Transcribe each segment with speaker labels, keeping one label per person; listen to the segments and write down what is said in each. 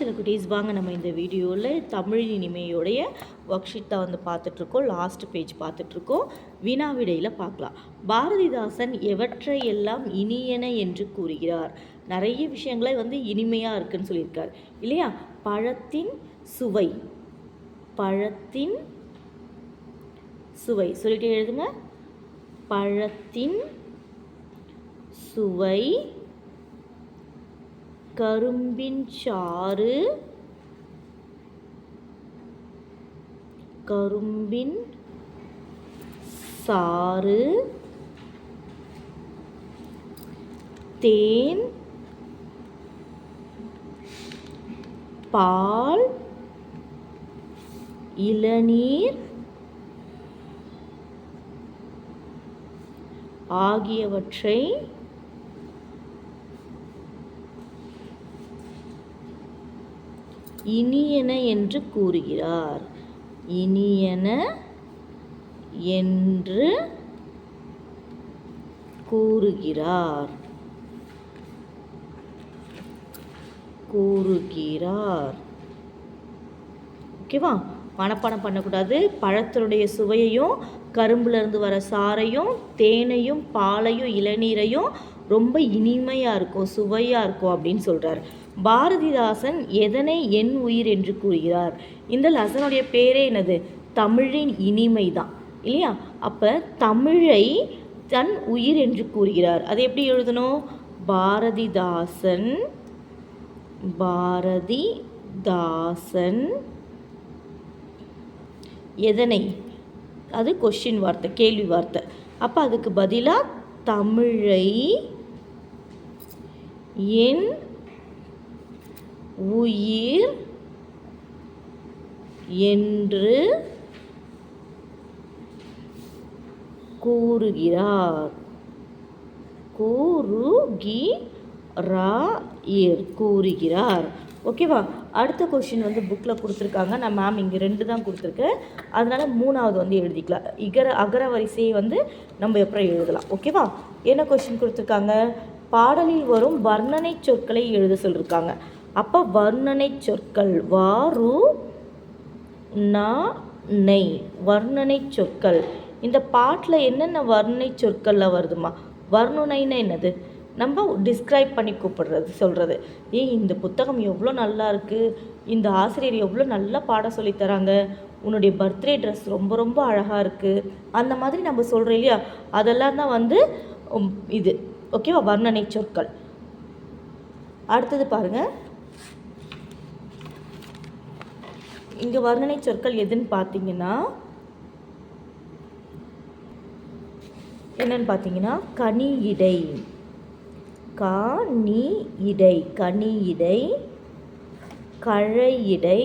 Speaker 1: சில குட்டீஸ் வாங்க நம்ம இந்த வீடியோவில் தமிழ் இனிமையோடைய ஒர்க் ஷீட் தான் வந்து பார்த்துட்ருக்கோம். லாஸ்ட் பேஜ் பார்த்துட்ருக்கோம். வினாவிடையில் பார்க்கலாம். பாரதிதாசன் எவற்றையெல்லாம் இனியன என்று கூறுகிறார்? நிறைய விஷயங்களை வந்து இனிமையாக இருக்குன்னு சொல்லியிருக்கார். இல்லையா? பழத்தின் சுவை. பழத்தின் சுவை. சொல்லிட்டு எழுதுங்க. பழத்தின் சுவை. கரும்பின் சாறு. கரும்பின் சாறு. தேன். பால். இளநீர். ஆகியவற்றை இனியன என்று கூறுகிறார். இனியன என்று கூறுகிறார். கூறுகிறார். ஓகேவா? மனப்பாடம் பண்ணக்கூடாது. பழத்தினுடைய சுவையையும் கரும்புலேருந்து வர சாறையும் தேனையும் பாலையும் இளநீரையும் ரொம்ப இனிமையாக இருக்கும் சுவையாக இருக்கும் அப்படின்னு சொல்கிறார் பாரதிதாசன் எதனை என் உயிர் என்று கூறுகிறார்? இந்த லசனுடைய பேரே என்னது? தமிழின் இனிமை தான் இல்லையா? அப்போ தமிழை தன் உயிர் என்று கூறுகிறார். அது எப்படி எழுதணும்? பாரதிதாசன் பாரதிதாசன் எதனை? அது கொஷின் வார்த்தை கேள்வி வார்த்தை. அப்போ அதுக்கு பதிலாக தமிழை என் உயிர் என்று கூறுகிறார். கூறுகிறார் கூறுகிறார். ஓகேவா? அடுத்த கொஷின் வந்து புக்கில் கொடுத்துருக்காங்க. நான் மேம் இங்கே ரெண்டு தான் கொடுத்துருக்கேன். அதனால் மூணாவது வந்து எழுதிக்கலாம். இகர அகர வரிசையை வந்து நம்ம எப்போ எழுதலாம். ஓகேவா? என்ன கொஷின் கொடுத்துருக்காங்க? பாடலில் வரும் வர்ணனை சொற்களை எழுத சொல்லியிருக்காங்க அப்போ வர்ணனை சொற்கள் வாரு நா நெய் வர்ணனை சொற்கள். இந்த பாட்டில் என்னென்ன வர்ணனை சொற்கள்லாம் வருதுமா வர்ணனைன்னா என்னது? நம்ம டிஸ்கிரைப் பண்ணி கூப்பிடுறது சொல்கிறது ஏய் இந்த புத்தகம் எவ்வளோ நல்லா இருக்குது இந்த ஆசிரியர் எவ்வளோ நல்லா பாடம் சொல்லித்தராங்க உன்னுடைய பர்த்டே ட்ரெஸ் ரொம்ப ரொம்ப அழகாக இருக்குது அந்த மாதிரி நம்ம சொல்கிறோம் இல்லையா? அதெல்லாம் தான் வந்து இது. ஓகேவா வர்ணனை சொற்கள். அடுத்தது பாருங்கள் இங்கே வர்ணனை சொற்கள் எதுன்னு பார்த்தீங்கன்னா என்னன்னு பார்த்தீங்கன்னா கனி இடை கா நீ இடை கனி இடை கழை இடை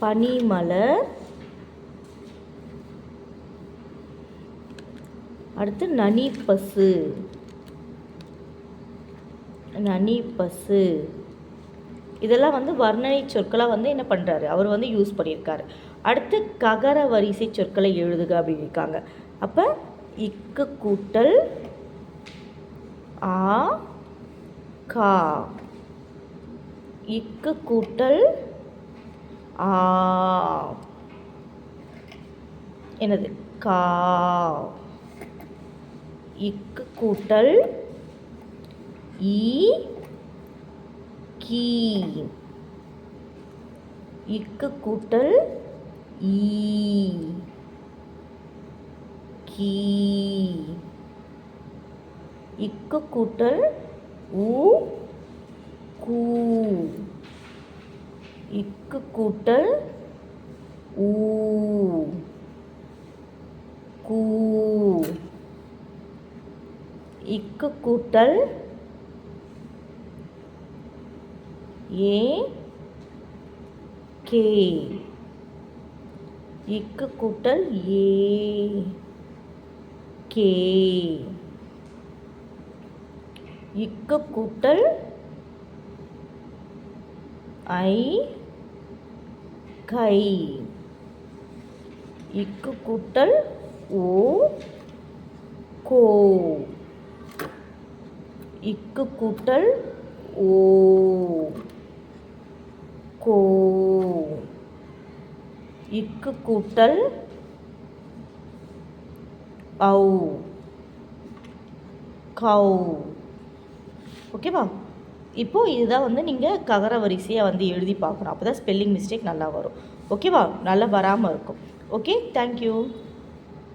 Speaker 1: பனிமலர். அடுத்து நனிப்பசு. நனிப்பசு. இதெல்லாம் வந்து வர்ணனை சொற்களாக வந்து என்ன பண்ணுறாரு அவர் வந்து யூஸ் பண்ணியிருக்காரு. அடுத்து ககர வரிசை சொற்களை எழுதுக அப்படின்னு இருக்காங்க அப்போ இக்கு கூட்டல் ஆ கா. இக்கு கூட்டல் ஆ. என்னது? கா. இக்கு கூட்டல் ஈ கீ இக்கு கூட்டல் ஈ கீ இக்கு கூட்டல் ஊ கூ இக்கு கூட்டல் ஊ கூ இக்கு கூட்டல் ஏ கே இக்கு கூட்டல் ஏ கே இக்கு கூட்டல் ஐ கை இக்கு கூட்டல் ஓ கோ இக்கு கூட்டல் ஓ கோ. இக்கு கூட்டல் ஔ. கௌ. ஓகேவா? இப்போது இதுதான் வந்து நீங்கள் ககர வரிசையாக வந்து எழுதி பார்க்கணும். அப்போ தான் ஸ்பெல்லிங் மிஸ்டேக் நல்லா வரும். ஓகேவா? நல்லா வராமல் இருக்கும். ஓகே? தேங்க்யூ